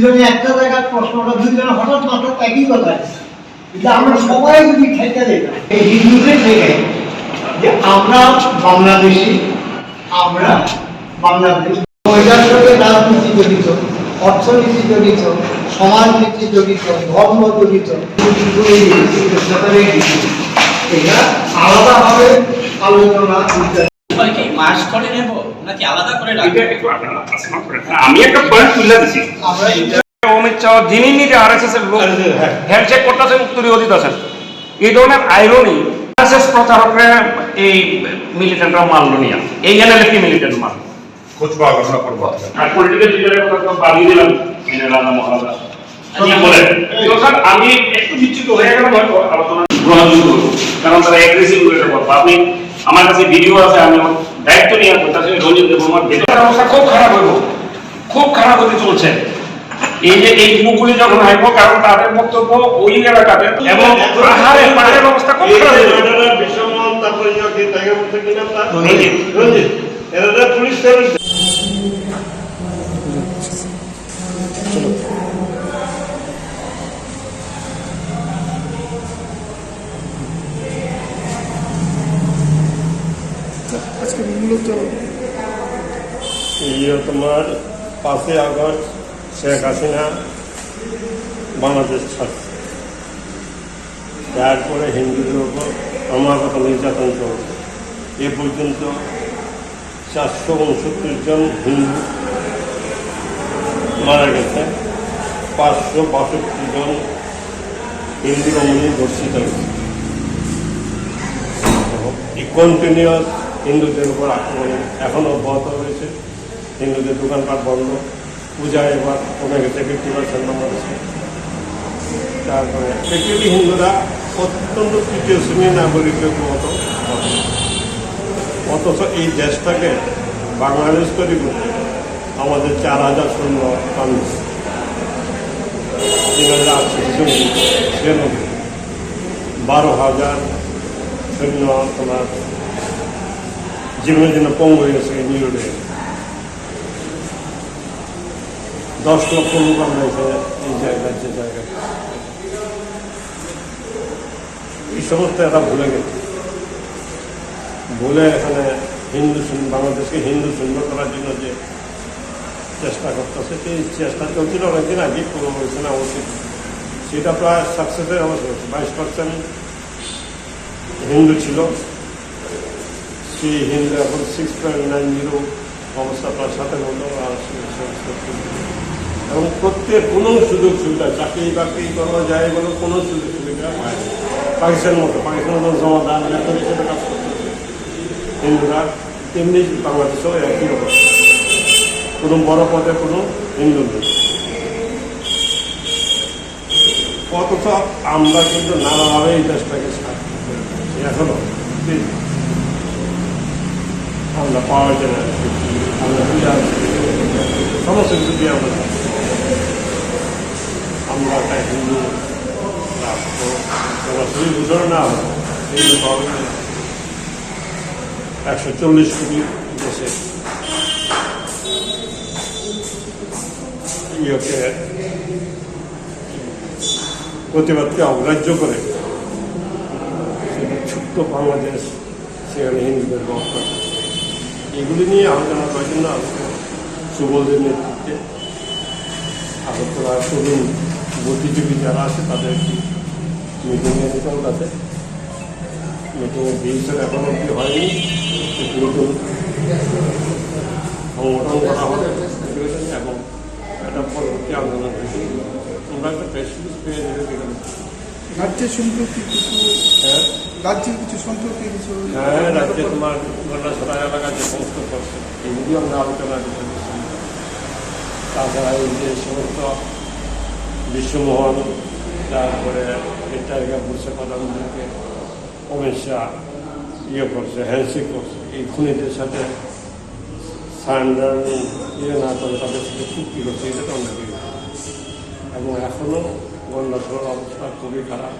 দুজনে একটা জায়গার প্রশ্নটা দুজনে হঠাৎ মাত্র একই কথা কিন্তু আমরা সবাই যদি ঠেকে না, এই হিন্দুদের থেকে যে আমরা বাংলাদেশি আমরা বাংলাদেশ এটার সঙ্গে রাজনীতি জড়িত অর্থনীতি জড়িত সমাজনীতি জড়িত ধর্ম জড়িত এটা আলাদাভাবে আলোচনা মাস করে নেব? নাকি আলাদা করে রাখব। আমি একটা পয়েন্ট তুলে এটা অমিত শাহ যিনি নিজে আরএসএস এর লোক। হ্যান্ডশেক করতেছেন উত্তরী অজিত আছেন। এই ধরনের আইরনি আরএসএস প্রচারকরা এই মিলিটেন্টরা মারল নিয়া। এই এনএলএফ মিলিটেন্ট মারল? খোঁজ পাওয়া ঘোষণা করব আর পলিটিক্যাল লিডারের কথা তো বাড়িয়ে দিলাম এই মহারাজা স্যার আমি একটু বিচ্যুত হয়ে গেলাম হয়তো আলোচনা গ্রহণযোগ্য। কারণ তারা অ্যাগ্রেসিভ হয়ে বলব আপনি আমার কাছে ভিডিও আছে আমি দায়িত্ব নিয়ে করতেছি রঞ্জিত দেবর্মার বেতন অবস্থা খুব খারাপ হইব খুব খারাপ হতে চলছে এই যে এই মুখগুলি যখন হাইব কারণ তাদের বক্তব্য ওই এলাকাতে এবং পাহাড়ে পাহাড়ের অবস্থা খুব খারাপ হয়ে যাবে। পুলিশ সার্ভিস আজকে মূলত তোমার পাঁচই আগস্ট শেখ হাসিনা বাংলাদেশ ছাড়ছে। তারপরে হিন্দুদের উপর ক্রমাগত নির্যাতন চলছে। এ পর্যন্ত চারশো উনসত্তর জন হিন্দু মারা গেছে, পাঁচশো বাষট্টি জন হিন্দু রমণী ধর্ষিত হয়েছে। কন্টিনিউয়াস হিন্দুদের উপর আক্রমণ এখনও অব্যাহত রয়েছে। হিন্দুদের দোকানপাট বন্ধ। পূজা এবার গেছে ফিফটি পার্সেন্ট আছে তারপরে অ্যাকচুয়ালি হিন্দুরা অত্যন্ত তৃতীয় শ্রেণির নাগরিকের মতো অথচ এই দেশটাকে বাংলাদেশ তৈরি করতে আমাদের চার হাজার শূন্য মানুষ তিন হাজার আটশো বারো হাজার সৈন্য তোমার জীবনের জন্য পঙ্গ হয়ে গেছে এই নিউডে দশ লক্ষ লোক আমরা এই জায়গায় যে এই সমস্ত এরা ভুলে গেছে। ভুলে এখানে হিন্দু বাংলাদেশকে হিন্দু শূন্য করার জন্য যে চেষ্টা করতেছে, সেই চেষ্টা চলছিল অনেকদিন আগে, কোনো হয়েছে না, অবশ্যই। সেটা প্রায় সাকসেসের অবশ্য বাইশ পার্সেন্ট হিন্দু ছিল। সেই হিন্দু এখন সিক্স পয়েন্ট নাইন জিরো অবস্থা তার সাথে হলো আর সে- সে- সে- এবং প্রত্যেক কোনো সুযোগ সুবিধা, চাকরি বাকরি করা যায় বলে কোনো সুযোগ সুবিধা পায়। পাকিস্তানের মতো পাকিস্তানের মতো জমাদার বেতন হিসেবে কাজ করতেছে হিন্দুরা তেমনি বাংলাদেশেও একই অবস্থা কোনো বড় পদে কোনো হিন্দু নেই অথচ আমরা কিন্তু নানাভাবে এই দেশটাকে সাহায্য করেছি এখনও। আমরা পাওয়া যায় না আমরা পূজা সমস্ত কিছু আমরা আমরা একটা হিন্দু, রাষ্ট্র সরাসরি বুঝানো না। একশো চল্লিশ কোটি দেশে প্রতিবাদকে অগ্রাহ্য করে, ছোট্ট বাংলাদেশ, সেখানে হিন্দুদের বক্তব্য এগুলি নিয়ে আলোচনা করার জন্য আজকে সুবলদের নেতৃত্বে আগরতলা তরুণ বুদ্ধিজীবী যারা আছে, তাদের একটি মিটিংয়ে নিতাম তাতে। মিটিংয়ের ডিসিশন এখন অব্দি হয়নি। নতুন সংগঠন করা হবে। এবং একটা পরবর্তী আন্দোলন তোমরা একটা প্রেস পেয়ে এখানে রাজ্যের সম্পর্কে কিছু হ্যাঁ। রাজ্যের কিছু সম্পর্কে কিছু হ্যাঁ রাজ্যে তোমার গন্ডাছড়া এলাকা যে সমস্ত করছে। এগুলি আমরা আলোচনা করতে তাছাড়া এই যে সমস্ত বিশ্বমোহন তারপরে জায়গা বলছে প্রধানমন্ত্রীকে অমিত শাহ ইয়ে করছে হ্যান্ডশেক করছে। এই খুনিদের সাথে সারেন্ডার ইয়ে না করে তাদের সাথে চুক্তি করছে এটা তো আমরা এবং এখনও গন্ডাছড়ার অবস্থা খুবই খারাপ।